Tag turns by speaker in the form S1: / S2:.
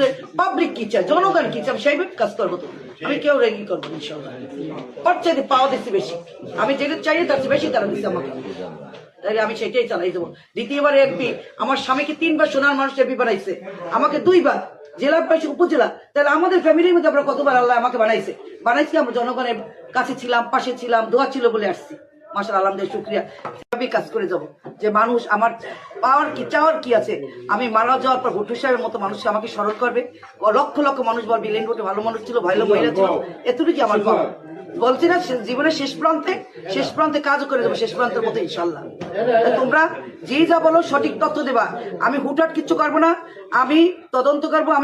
S1: যে পাবলিক কি চায় জনগণ কি চায় আমি কাজ করব তো। আমি কেউ রেগি করব ইনশাল্লাহ। ওর চাইতে পাওয়া দিচ্ছি বেশি। আমি যেটা চাই তার চেয়ে বেশি তারা দিচ্ছে আমাকে। তাই আমি সেটাই চালাই দেবো। দ্বিতীয়বার এমপি আমার স্বামীকে তিনবার সোনার মানুষ এমপি বানাইছে। আমাকে দুইবার জেলা পাইছে উপজেলা। তাহলে আমাদের ফ্যামিলির মধ্যে আমরা কতবার আল্লাহ আমাকে বানাইছে? বানাইছি আমরা জনগণের কাছে ছিলাম পাশে ছিলাম দোয়া ছিল বলে আসছি। মাসাল আলহামদুলিল্লাহ শুক্রিয়া। এভাবেই কাজ করে যাব। যে মানুষ আমার পাওয়ার কি, চাওয়ার কি আছে? আমি মারা যাওয়ার পর ভুট্টু সাহেবের মতো মানুষ আমাকে স্মরণ করবে। লক্ষ লক্ষ মানুষ বল বিলেন ভোটে ভালো মানুষ ছিল, ভালো মহিলা ছিল। এতটুকু আমার পাওয়া বলছি না জীবনের শেষ প্রান্তে শেষ প্রান্তে কাজও করে দেবো, শেষ প্রান্তের মতো ইনশাল্লাহ তোমরা যে যা বলো সঠিক তথ্য দেবা। আমি হুটহাট কিচ্ছু করব না। আমি তদন্ত করব, আমি